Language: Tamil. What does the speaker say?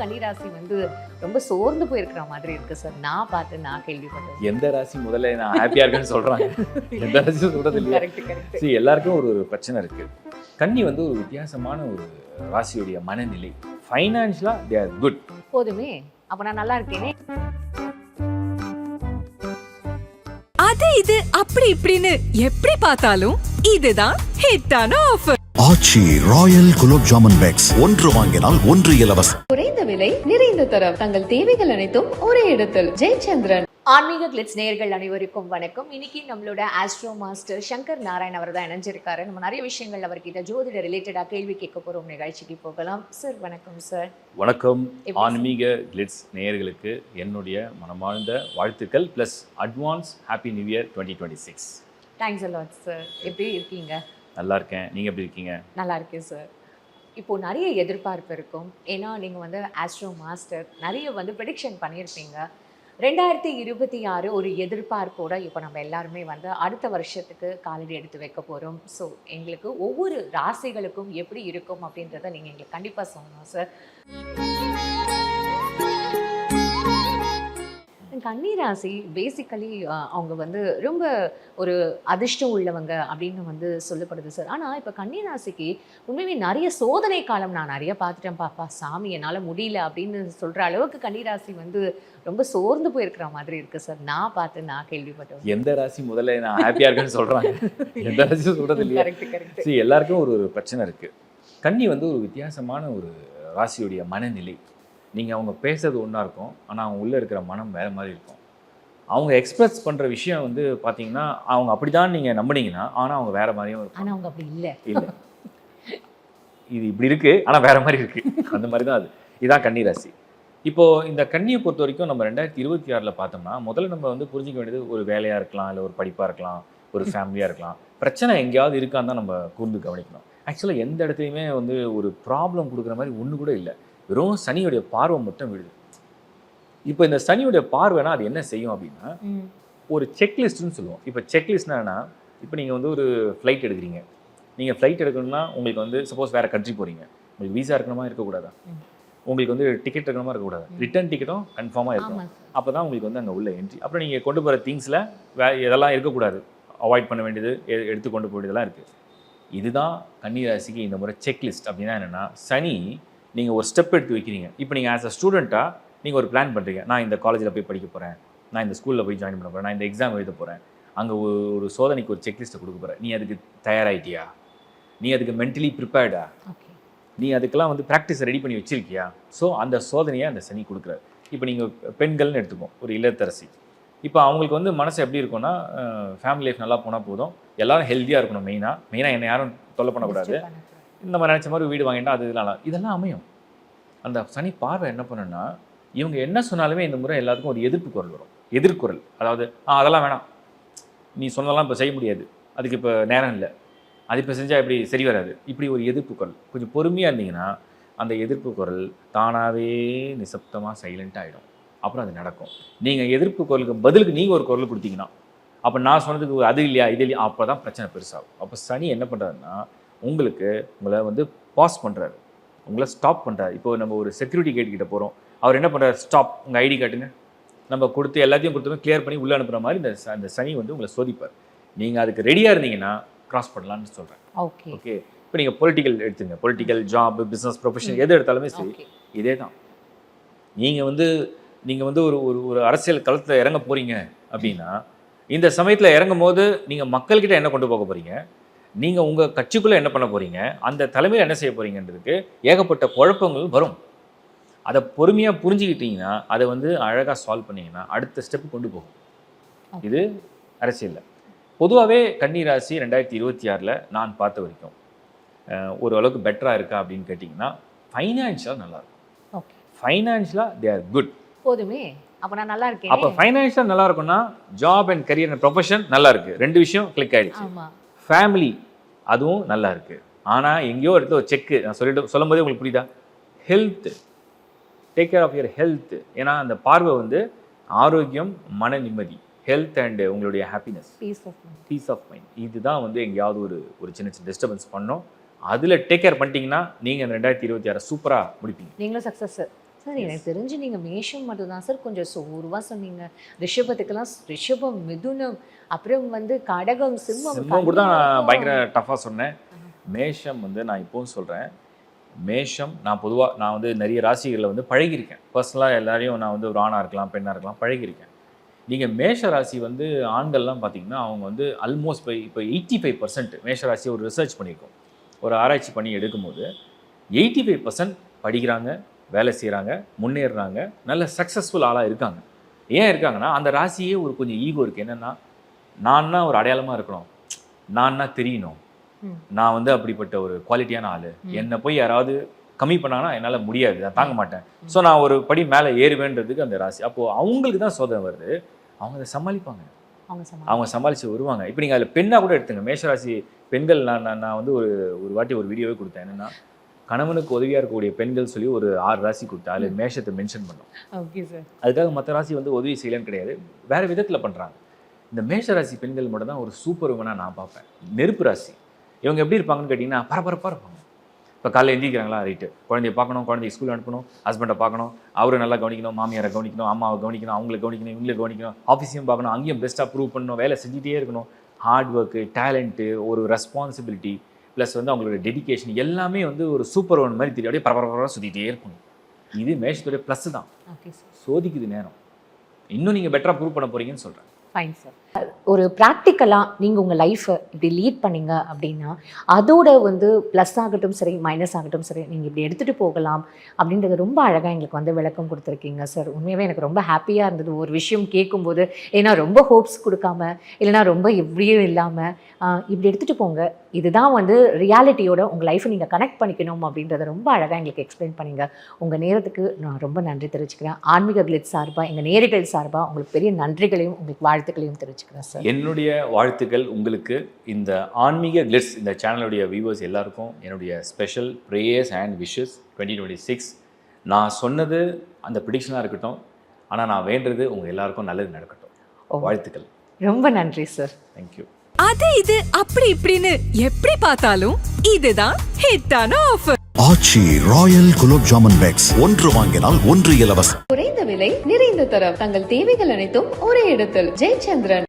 கன்னிராசி வந்து ரொம்ப சோர்ந்து போயிருக்கிற மாதிரி இருக்கு சார். நான் பார்த்து நான் கேள்விப்பட்டேன் எந்த ராசி முதல்ல நான் ஹாப்பியா இருக்கேன்னு சொல்றாங்க. எந்த ராசி சொல்றது இல்லையா. கரெக்ட் கரெக்ட் சரி எல்லாருக்கும் ஒரு ஒரு பிரச்சனை இருக்கு. கன்னி வந்து ஒரு வித்தியாசமான ஒரு ராசியுடைய மனநிலை. ஃபைனான்ஷியலா தே ஆர் குட் போதுமே. அப்ப நான் நல்லா இருக்கேனே. அது இது அப்படி இப்படின்னு எப்படி பார்த்தாலும் இதுதான் ஹிட்டான offer Aachi royal gulab jamun packs. ஒன்று வாங்கினால் ஒன்று இலவசம். விலை நிறைந்த தரம். தங்கள் தேவைகள் அனைத்தும் ஒரே இடத்தில். ஜெயச்சந்திரன். ஆன்மீக கிளிட்ஸ் நேயர்கள் அனைவருக்கும் வணக்கம். இன்னைக்கு நம்மளோட ஆஸ்ட்ரோ மாஸ்டர் சங்கர் நாராயண் அவர் தான் இணைஞ்சிருக்காரு. நம்ம நிறைய விஷயங்கள் அவர்கிட்ட ஜோதிட ரிலேட்டடா கேள்வி கேட்க போறோம். நிகழ்ச்சிக்கு போகலாம். சார் வணக்கம் சார் வணக்கம். ஆன்மீக கிளிட்ஸ் நேயர்களுக்கு என்னுடைய மனமார்ந்த வாழ்த்துக்கள் plus advance happy new year twenty twenty six thanks a lot sir எப்படி இருக்கீங்க? நல்லா இருக்கேன். நீங்க எப்படி இருக்கீங்க? நல்லா இருக்கேன் சார் இப்போது நிறைய எதிர்பார்ப்பு இருக்கும். ஏன்னா நீங்கள் வந்து ஆஸ்ட்ரோ மாஸ்டர் நிறைய வந்து ப்ரெடிக்ஷன் பண்ணியிருப்பீங்க. ரெண்டாயிரத்தி இருபத்தி ஆறு ஒரு எதிர்பார்ப்போட இப்போ நம்ம எல்லாருமே வந்து அடுத்த வருஷத்துக்கு காலடி எடுத்து வைக்க போகிறோம் ஸோ எங்களுக்கு ஒவ்வொரு ராசிகளுக்கும் எப்படி இருக்கும் அப்படின்றத நீங்கள் எங்களுக்கு கண்டிப்பாக சொல்லணும் சார் கன்னி ராசி பேசிக்கலி அவங்க வந்து ரொம்ப ஒரு அதிர்ஷ்டம் உள்ளவங்க அப்படின்னு வந்து சொல்லப்படுது சார் ஆனால் இப்போ கன்னி ராசிக்கு உண்மையுமே நிறைய சோதனை காலம் நான் நிறைய பார்த்துட்டேன் பாப்பா. சாமி என்னால் முடியல அப்படின்னு சொல்கிற அளவுக்கு கன்னிராசி வந்து ரொம்ப சோர்ந்து போயிருக்கிற மாதிரி இருக்கு சார் நான் பார்த்து நான் கேள்விப்பட்டேன் எந்த ராசி முதல்ல நான் ஹாப்பியா இருக்கேன்னு சொல்றாங்க? எந்த ராசி சொல்றது இல்லையா. சரி எல்லாருக்கும் ஒரு ஒரு பிரச்சனை இருக்கு. கன்னி வந்து ஒரு வித்தியாசமான ஒரு ராசியுடைய மனநிலை. நீங்க அவங்க பேசுறது ஒன்றா இருக்கும். ஆனா அவங்க உள்ள இருக்கிற மனம் வேற மாதிரி இருக்கும். அவங்க எக்ஸ்பிரஸ் பண்ற விஷயம் வந்து பாத்தீங்கன்னா அவங்க அப்படிதான் நீங்க நம்புனீங்கன்னா ஆனா அவங்க வேற மாதிரியும் இருக்கும் ஆனால் அவங்க அப்படி இல்லை. இல்ல. இது இப்படி இருக்கு ஆனா வேற மாதிரி இருக்கு. அந்த மாதிரி தான் அது. இதான் கன்னி ராசி. இப்போ இந்த கன்னியை பொறுத்த வரைக்கும் நம்ம ரெண்டாயிரத்தி இருபத்தி ஆறுல பார்த்தோம்னா முதல்ல நம்ம வந்து புரிஞ்சிக்க வேண்டியது ஒரு வேலையா இருக்கலாம் இல்லை ஒரு படிப்பா இருக்கலாம் ஒரு ஃபேமிலியா இருக்கலாம். பிரச்சனை எங்கேயாவது இருக்கான்னு தான் நம்ம கூர்ந்து கவனிக்கணும். ஆக்சுவலாக எந்த இடத்துலையுமே வந்து ஒரு ப்ராப்ளம் கொடுக்குற மாதிரி ஒன்று கூட இல்லை. வெறும் சனியுடைய பார்வை மட்டும் விழுது. இப்போ இந்த சனியுடைய பார்வைனா அது என்ன செய்யும் அப்படின்னா ஒரு செக்லிஸ்ட்னு சொல்லுவோம். இப்போ செக்லிஸ்ட்னா இப்போ நீங்கள் வந்து ஒரு ஃப்ளைட் எடுக்கிறீங்க. நீங்கள் ஃப்ளைட் எடுக்கணும்னா உங்களுக்கு வந்து சப்போஸ் வேறு கண்ட்ரி போகிறீங்க உங்களுக்கு வீசா இருக்கணுமா இருக்கக்கூடாதா. உங்களுக்கு வந்து டிக்கெட் இருக்கணுமா இருக்கக்கூடாது? ரிட்டர்ன் டிக்கெட்டும் கன்ஃபார்மாக இருக்கணும். அப்போ தான் உங்களுக்கு வந்து அங்கே உள்ள என்ட்ரி அப்புறம் நீங்கள் கொண்டு போகிற திங்ஸில் வே இதெல்லாம் இருக்கக்கூடாது. அவாய்ட் பண்ண வேண்டியது எடுத்து கொண்டு போக வேண்டியதெல்லாம் இருக்குது இதுதான் கன்னிராசிக்கு இந்த முறை செக்லிஸ்ட் அப்படின்னா என்னென்னா சனி நீங்கள் ஒரு ஸ்டெப் எடுத்து வைக்கிறீங்க. இப்போ நீங்கள் ஆஸ் அ ஸ்டூடெண்ட்டாக நீங்கள் ஒரு பிளான் பண்ணுறீங்க நான் இந்த காலேஜில் போய் படிக்க போகிறேன் நான் இந்த ஸ்கூலில் போய் ஜாயின் பண்ண போகிறேன் நான் இந்த எக்ஸாம் எழுத போகிறேன் அங்கே ஒரு சோதனைக்கு ஒரு செக்லிஸ்ட்டை கொடுக்க போகிறேன் நீ அதுக்கு தயாராகிட்டியா நீ அதுக்கு மென்டலி ப்ரிப்பேர்டா ஓகே நீ அதுக்கெல்லாம் வந்து ப்ராக்டிஸ் ரெடி பண்ணி வச்சிருக்கியா? ஸோ அந்த சோதனையை அந்த சனி கொடுக்குறாரு. இப்போ நீங்கள் பெண்கள்னு எடுத்துப்போம். ஒரு இல்லத்தரசி. இப்போ அவங்களுக்கு வந்து மனசு எப்படி இருக்கும்னா ஃபேமிலி லைஃப் நல்லா போனால் போதும். எல்லாரும் ஹெல்த்தியாக இருக்கணும் மெயினாக மெயினாக என்னை யாரும் தொல்லை பண்ணக்கூடாது. நம்ம நினச்ச மாதிரி வீடு வாங்கிட்டா அது இதெல்லாம் இதெல்லாம் அமையும். அந்த சனி பார்வை என்ன பண்ணுன்னா இவங்க என்ன சொன்னாலுமே இந்த முறை எல்லாத்துக்கும் ஒரு எதிர்ப்பு குரல் வரும். எதிர்குரல். அதாவது ஆ அதெல்லாம் வேணாம். நீ சொன்னதெல்லாம் இப்போ செய்ய முடியாது. அதுக்கு இப்போ நேரம் இல்லை. அது இப்போ செஞ்சால் இப்படி சரி வராது. இப்படி ஒரு எதிர்ப்பு குரல். கொஞ்சம் பொறுமையாக இருந்தீங்கன்னா அந்த எதிர்ப்பு குரல் தானாகவே நிசப்தமாக சைலண்ட் ஆகிடும் அப்புறம் அது நடக்கும். நீங்கள் எதிர்ப்பு குரலுக்கு பதிலுக்கு நீங்கள் ஒரு குரல் கொடுத்தீங்கன்னா அப்போ நான் சொன்னதுக்கு அது இல்லையா இது இல்லையா அப்போ தான் பிரச்சனை பெருசாகும். அப்போ சனி என்ன பண்ணுறாருன்னா உங்களுக்கு உங்களை வந்து பாஸ் பண்ணுறாரு உங்களை ஸ்டாப் பண்ணுறாரு இப்போ நம்ம ஒரு செக்யூரிட்டி கேட் கிட்ட போகிறோம் அவர் என்ன பண்ணுறாரு ஸ்டாப் உங்கள் ஐடி காட்டுங்க. நம்ம கொடுத்து எல்லாத்தையும் கொடுத்துமே கிளியர் பண்ணி உள்ளே அனுப்புகிற மாதிரி இந்த அந்த சனி வந்து உங்களை சோதிப்பார். நீங்கள் அதுக்கு ரெடியாக இருந்தீங்கன்னா கிராஸ் பண்ணலாம்னு சொல்கிறேன் ஓகே ஓகே இப்போ நீங்கள் பொலிட்டிக்கல் எடுத்துங்க. பொலிட்டிக்கல் ஜாப் பிஸ்னஸ் ப்ரொஃபஷன் எது எடுத்தாலுமே சரி. இதே தான் நீங்கள் வந்து நீங்கள் வந்து ஒரு ஒரு ஒரு அரசியல் களத்தில் இறங்க போகிறீங்க அப்படின்னா இந்த சமயத்தில் இறங்கும் போது நீங்கள் மக்கள்கிட்ட என்ன கொண்டு போக போகிறீங்க நீங்கள் உங்கள் கட்சிக்குள்ளே என்ன பண்ண போகிறீங்க அந்த தலைமையில் என்ன செய்ய போகிறீங்கன்றதுக்கு ஏகப்பட்ட குழப்பங்கள் வரும். அதை பொறுமையாக புரிஞ்சுக்கிட்டீங்கன்னா அதை வந்து அழகாக சால்வ் பண்ணீங்கன்னா அடுத்த ஸ்டெப் கொண்டு போகும். இது அரசியலில். பொதுவாகவே கன்னிராசி ரெண்டாயிரத்தி இருபத்தி ஆறில் நான் பார்த்த வரைக்கும் ஓரளவுக்கு பெட்டராக இருக்கா அப்படின்னு கேட்டிங்கன்னா ஃபைனான்ஷியலாக நல்லாயிருக்கும் ஓகே. ஃபைனான்ஷியலாக தே ஆர் குட் போதுமே. அப்ப நான் நல்லா அப்போ இருக்கேன் ஃபைனான்ஷியலாக நல்லா இருக்கும்னா job and career and profession நல்லா இருக்கு. ரெண்டு விஷயம் கிளிக் ஆயிடுச்சு. ஆமா. ஃபேமிலி அதுவும் நல்லா இருக்கு. ஆனால் எங்கேயோ இடத்துல ஒரு செக்கு நான் சொல்லிட்டு சொல்லும் போதே உங்களுக்கு புரியுதா? Health take care of your health ஏன்னா அந்த பார்வை வந்து ஆரோக்கியம் மன நிம்மதி ஹெல்த் அண்ட் உங்களுடைய happiness peace of peace of mind இதுதான் வந்து எங்கேயாவது ஒரு ஒரு சின்ன சின்ன டிஸ்டர்பன்ஸ் பண்ணோம் அதில் டேக் கேர் பண்ணிட்டீங்கன்னா நீங்கள் ரெண்டாயிரத்தி இருபத்தி ஆறு சூப்பராக முடிப்பீங்க. நீங்களும் சக்சஸ் சார் எனக்கு தெரிஞ்சு நீங்கள் மேஷம் மட்டும்தான் சார். கொஞ்சம் சோர்வாக சொன்னீங்க. ரிஷபத்துக்கெல்லாம் ரிஷபம் மிதுனம் அப்புறம் வந்து கடகம் சிம்மம் கூட தான் நான். பயங்கர டஃப்பாக சொன்னேன். மேஷம் வந்து நான் இப்போவும் சொல்கிறேன் மேஷம் நான் பொதுவாக நான் வந்து நிறைய ராசிகளில் வந்து பழகியிருக்கேன். பர்சனலாக எல்லாரையும் நான் வந்து ஒரு ஆணாக இருக்கலாம் பெண்ணாக இருக்கலாம் பழகியிருக்கேன். நீங்கள் மேஷ ராசி வந்து ஆண்கள்லாம் பார்த்தீங்கன்னா அவங்க வந்து ஆல்மோஸ்ட் இப்போ இப்போ எயிட்டி ஃபைவ் பர்சன்ட் மேஷ ராசி ஒரு ரிசர்ச் பண்ணியிருக்கோம். ஒரு ஆராய்ச்சி பண்ணி எடுக்கும்போது எயிட்டி ஃபைவ் பர்சன்ட் படிக்கிறாங்க. வேலை செய்கிறாங்க முன்னேறுறாங்க நல்ல சக்ஸஸ்ஃபுல் ஆளாக இருக்காங்க. ஏன் இருக்காங்கன்னா அந்த ராசியே ஒரு கொஞ்சம் ஈகோ இருக்குது என்னென்னா நான்னா ஒரு அடையாளமாக இருக்கணும். நான்னா தெரியணும். நான் வந்து அப்படிப்பட்ட ஒரு குவாலிட்டியான ஆள். என்னை போய் யாராவது கம்மி பண்ணாங்கன்னா என்னால் முடியாது. நான் தாங்க மாட்டேன். ஸோ நான் ஒரு படி மேலே ஏறுவேன்றதுக்கு அந்த ராசி. அப்போது அவங்களுக்கு தான் சோதனை வருது. அவங்க அதை சமாளிப்பாங்க. அவங்க சமாளி அவங்க சமாளித்து வருவாங்க. இப்போ நீங்கள் அதில் பெண்ணாக கூட எடுத்துங்க. மேஷராசி பெண்கள் நான் நான் நான் வந்து ஒரு ஒரு வாட்டி ஒரு வீடியோவே கொடுத்தேன். என்னென்னா கணவனுக்கு உதவியாக இருக்கக்கூடிய பெண்கள் சொல்லி ஒரு ஆறு ராசி கொடுத்தேன் அதில் மேஷத்தை மென்ஷன் பண்ணோம். ஓகே சார் அதுக்காக மற்ற ராசி வந்து உதவி செய்யலன்னு கிடையாது. வேறு விதத்தில் பண்ணுறாங்க இந்த மேஷ ராசி பெண்கள் மட்டும் தான் ஒரு சூப்பர் உமனாக நான் பார்ப்பேன். நெருப்பு ராசி. இவங்க எப்படி இருப்பாங்கன்னு கேட்டிங்கன்னா பரபரப்பாக இருப்பாங்க. இப்போ காலைல எந்திரிக்கிறாங்களா ரைட்டு குழந்தைய பார்க்கணும் குழந்தைய ஸ்கூல் அனுப்பணும் ஹஸ்பண்டை பார்க்கணும் அவரை நல்லா கவனிக்கணும் மாமியாரை கவனிக்கணும் அம்மாவை கவனிக்கணும் அவங்களை கவனிக்கணும் இவங்களை கவனிக்கணும் ஆஃபீஸையும் பார்க்கணும் அங்கேயும் பெஸ்ட்டாக ப்ரூவ் பண்ணணும் வேலை செஞ்சுட்டே இருக்கணும். ஹார்ட் ஒர்க்கு டேலண்ட்டு ஒரு ரெஸ்பான்சிபிலிட்டி ப்ளஸ் வந்து அவங்களோட டெடிகேஷன் எல்லாமே வந்து ஒரு சூப்பர் ஒன் மாதிரி தெரியும். அப்படியே பரபரப்பாக சுற்றிட்டே இருக்கணும் இது மேஷத்துடைய ப்ளஸ் தான். ஓகே சார் சோதிக்குது நேரம். இன்னும் நீங்கள் பெட்டராக ப்ரூவ் பண்ண போறீங்கன்னு சொல்கிறேன் ஃபைன் சார் ஒரு ப்ராக்டிக்கலாக நீங்கள் உங்கள் லைஃப்பை இப்படி லீட் பண்ணீங்க அப்படின்னா அதோட வந்து ப்ளஸ் ஆகட்டும் சரி மைனஸ் ஆகட்டும் சரி நீங்கள் இப்படி எடுத்துகிட்டு போகலாம் அப்படின்றது ரொம்ப அழகாக எங்களுக்கு வந்து விளக்கம் கொடுத்துருக்கீங்க சார் உண்மையாகவே எனக்கு ரொம்ப ஹாப்பியாக இருந்தது. ஒரு விஷயம் கேட்கும்போது ஏன்னா ரொம்ப ஹோப்ஸ் கொடுக்காம இல்லைனா ரொம்ப எப்படியும் இல்லாமல் இப்படி எடுத்துகிட்டு போங்க. இதுதான் வந்து ரியாலிட்டியோட உங்கள் லைஃப்பை நீங்கள் கனெக்ட் பண்ணிக்கணும் அப்படின்றத ரொம்ப அழகாக எங்களுக்கு எக்ஸ்பிளைன் பண்ணிங்க. உங்கள் நேரத்துக்கு நான் ரொம்ப நன்றி தெரிவிச்சுக்கிறேன். ஆன்மீக கிளிட் சார்பாக எங்கள் நேரிகள் சார்பாக உங்களுக்கு பெரிய நன்றிகளையும் உங்களுக்கு வாழ்த்துக்களையும் தெரிவிச்சுக்கிறேன். சார் என்னுடைய வாழ்த்துக்கள் உங்களுக்கு. இந்த ஆன்மீக கிளிட்ஸ் இந்த சேனலுடைய வியூவர்ஸ் எல்லாருக்கும் என்னுடைய special prayers and wishes twenty twenty six நான் சொன்னது அந்த ப்ரிடிக்ஷனாக இருக்கட்டும் ஆனால் நான் வேண்டுறது உங்கள் எல்லாருக்கும் நல்லது ஓ. நடக்கட்டும் வாழ்த்துக்கள். ரொம்ப நன்றி சார் தேங்க்யூ அது இது அப்படி இப்படின்னு எப்படி பார்த்தாலும் இதுதான் ஹிட்டான offer Aachi royal gulab jamun packs. ஒன்று வாங்கினால் ஒன்று இலவசம். குறைந்த விலை நிறைந்த தரம். தங்கள் தேவைகள் அனைத்தும் ஒரே இடத்தில். ஜெயச்சந்திரன்.